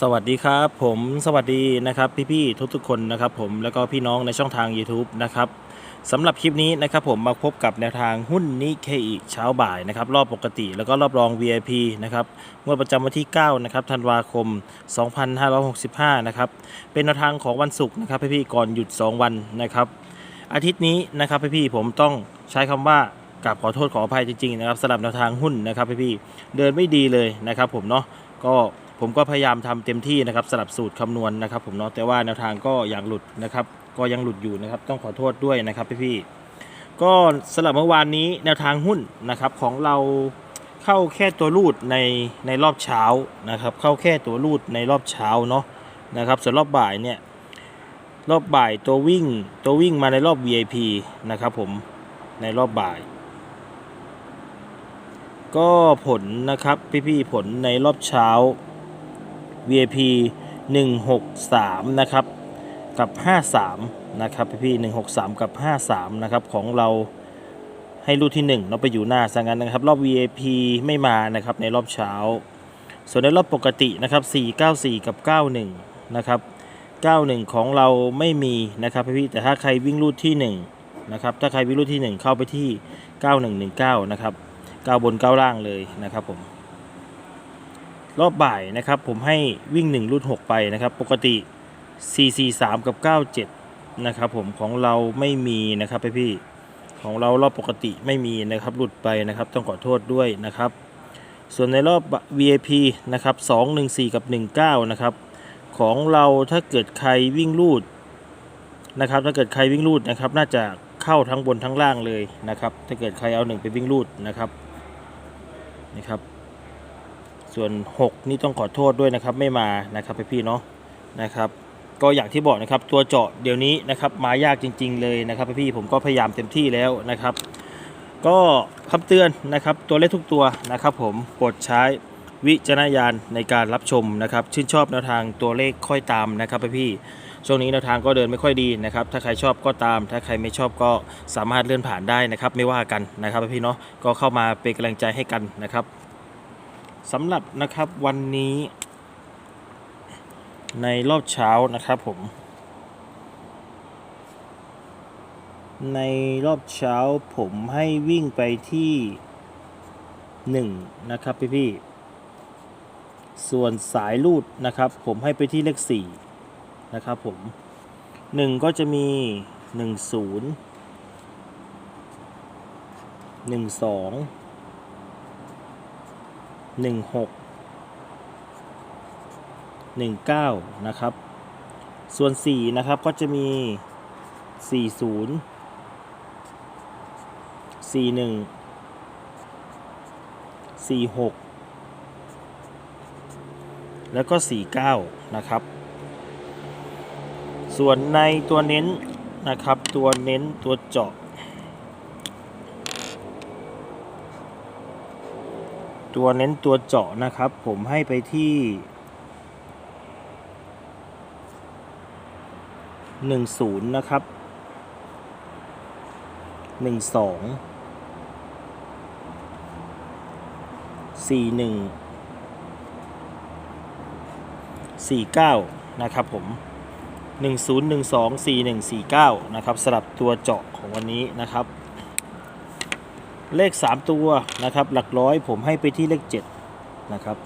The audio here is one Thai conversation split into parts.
สวัสดีครับผมสวัสดีนะครับพี่ๆทุกๆคนนะครับผมแล้วก็พี่น้องในช่องทาง YouTube นะครับสำหรับคลิปนี้นะครับผมมาพบกับแนวทางหุ้นนิเคอีเช้าบ่ายนะครับรอบปกติแล้วก็รอบรอง VIP นะครับงวดประจำวันที่9นะครับธันวาคม 2565นะครับเป็นแนวทางของวันศุกร์นะครับพี่ๆก่อนหยุด 2 วันนะครับอาทิตย์นี้นะครับพี่ๆผมต้องใช้คำว่ากราบขอโทษขออภัยจริงๆนะครับสำหรับแนวทางหุ้นนะครับพี่ๆเดินไม่ดีเลยนะครับผมเนาะก็ ผมก็พยายามทำเต็มที่นะครับสลับสูตรคำนวณนะครับ ผมเนาะแต่ว่าแนวทางก็ยังหลุดนะครับ ก็ยังหลุดอยู่นะครับ ต้องขอโทษด้วยนะครับพี่ๆก็สำหรับเมื่อวานนี้แนวทางหุ้นนะครับของเราเข้าแค่ตัวรูดในในรอบเช้านะครับ เข้าแค่ตัวรูดในรอบเช้าเนาะนะครับส่วนรอบบ่ายเนี่ยรอบบ่ายตัววิ่งตัววิ่งมาในรอบ VIP นะครับผมในรอบบ่าย ก็ผลนะครับพี่ๆผลในรอบเช้า VIP 163 นะครับ กับ 53 นะครับพี่ๆ163 กับ 53 นะครับ ของเราให้รูดที่1เราไปอยู่หน้าซะงั้นนะครับ รอบ VIP ไม่มานะครับในรอบเช้า ส่วนในรอบปกตินะครับ 494 กับ 91 นะครับ 91 ของเราไม่มีนะครับพี่ๆแต่ถ้าใครวิ่งรูดที่ 1 นะครับ ถ้าใครวิ่งรูดที่ 1 เข้าไปที่ 9119 นะครับ 9 บน 9 ล่างเลยนะครับผม รอบบ่ายนะครับ ผมให้วิ่ง 1รูด6ไปนะครับ ปกติ 443 กับ 97 นะครับผมของเราไม่มีนะครับพี่ของเรารอบปกติไม่มีนะครับหลุดไปนะครับ ต้องขอโทษด้วยนะครับ ส่วนในรอบ VIP นะครับ 214 กับ 19 นะครับ ของเราถ้าเกิดใครวิ่งลูดนะครับ ถ้าเกิดใครวิ่งลูดนะครับ น่าจะเข้าทั้งบนทั้งล่างเลยนะครับ ถ้าเกิดใครเอาหนึ่งไปวิ่งลูดนะครับนะครับ ส่วน 6 นี่ต้องขอโทษด้วยนะครับไม่มานะครับพี่ๆเนาะนะครับ ก็อย่างที่บอกนะครับตัวเจาะเดี๋ยวนี้นะครับมายากจริง ๆ เลยนะครับพี่ๆผมก็พยายามเต็มที่แล้วนะครับ ก็คำเตือนนะครับตัวเลขทุกตัวนะครับผมโปรดใช้วิจารณญาณในการรับชมนะครับชื่นชอบแนวทางตัวเลขค่อยตามนะครับพี่ๆช่วงนี้แนวทางก็เดินไม่ค่อยดีนะครับ ถ้าใครชอบก็ตาม ถ้าใครไม่ชอบก็สามารถเลื่อนผ่านได้นะครับ ไม่ว่ากันนะครับพี่เนาะก็เข้ามาเป็นกำลังใจให้กันนะครับ สำหรับนะครับวันนี้ในรอบเช้านะครับผม ในรอบเช้าผมให้วิ่งไปที่1นะครับพี่พี่ๆส่วนสายลูดนะครับ ผมให้ไปที่เลข4นะครับผม1ก็จะมี1 0 1 2 1 6 19 นะครับ ส่วน 4 นะครับก็จะมี 40 41 46 แล้วก็ 49 นะครับ ส่วนในตัวเน้นนะครับ ตัวเน้นตัวเจาะ ตัวเน้นตัวเจาะนะครับ ผมให้ไปที่10นะครับหนึ่งสองสี่หนึ่งสี่เก้านะครับผมหนึ่งศูนย์หนึ่งสองสี่หนึ่งสี่เก้านะครับสลับตัวเจาะของวันนี้นะครับ เลขสามตัวนะครับ หลักร้อยผมให้ไปที่เลขเจ็ดนะครับ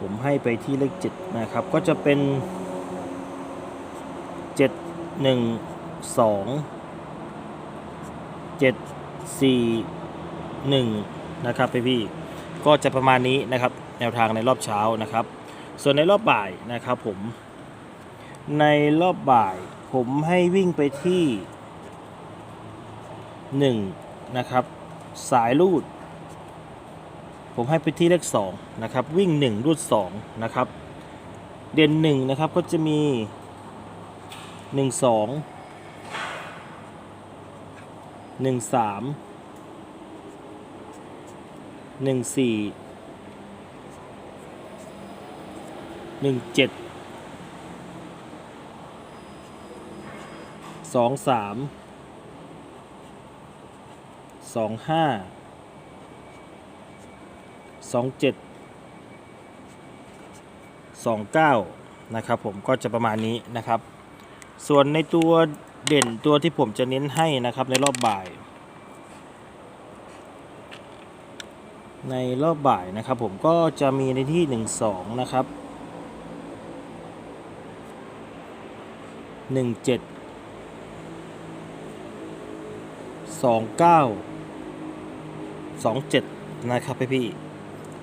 ผมให้ไปที่เลขเจ็ดนะครับ ก็จะเป็นเจ็ดหนึ่งสอง7 4 1นะครับพี่พี่ก็จะประมาณนี้นะครับ แนวทางในรอบเช้านะครับ ส่วนในรอบบ่ายนะครับผม ในรอบบ่ายผมให้วิ่งไปที่ 1 นะครับ สายลูด ผมให้ไปที่เลข2นะครับวิ่ง 1 รูด2นะครับเด่น1นะครับก็จะมี 1 2หนึ่งสามหนึ่ง สี่หนึ่งเจ็ดสองสามสองห้าสองเจ็ด29นะครับผมก็จะประมาณนี้นะครับ ส่วนในตัวเด่นตัวที่ผมจะเน้นให้นะครับในรอบบ่าย ในรอบบ่ายนะครับผมก็จะมีในที่ 1 2 นะครับ 1 7 2 9 2 7 นะครับพี่พี่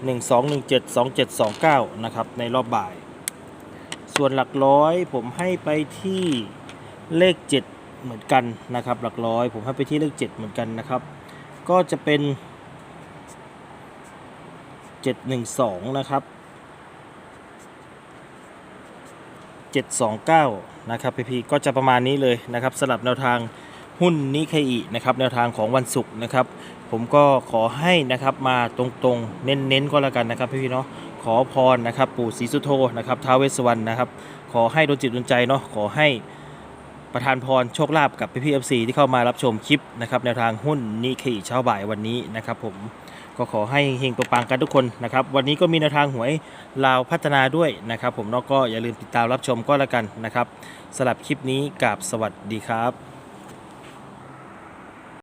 1 2 1 7 2 7 2 9 นะครับ ในรอบบ่าย ส่วนหลักร้อยผมให้ไปที่เลข 7 เหมือนกันนะครับ หลักร้อยผมให้ไปที่เลข 7 เหมือนกันนะครับ ก็จะเป็น 712 นะครับ 729 นะครับพี่ๆก็จะประมาณนี้เลยนะครับสำหรับแนวทาง หุ้นนิเคอินะครับแนวทางของวันศุกร์นะครับ ผมก็ขอให้นะครับมาตรงๆ เน้นๆก็แล้วกันนะครับพี่ๆเนาะขอพรนะครับ ปู่ศรีสุโธนะครับท้าวเวสสวรรณนะครับ ขอให้โดนจิตโดนใจเนาะขอให้ประทานพรโชคลาภกับพี่ๆเอฟซีที่เข้ามารับชมคลิปนะครับแนวทางหุ้นนิเคอิเช้าบ่ายวันนี้นะครับ ผมก็ขอให้เฮงปังๆกันทุกคนนะครับ วันนี้ก็มีแนวทางหวยลาวพัฒนาด้วยนะครับ ผมแล้วก็อย่าลืมติดตามรับชมก็แล้วกันนะครับสำหรับคลิปนี้กับสวัสดีครับ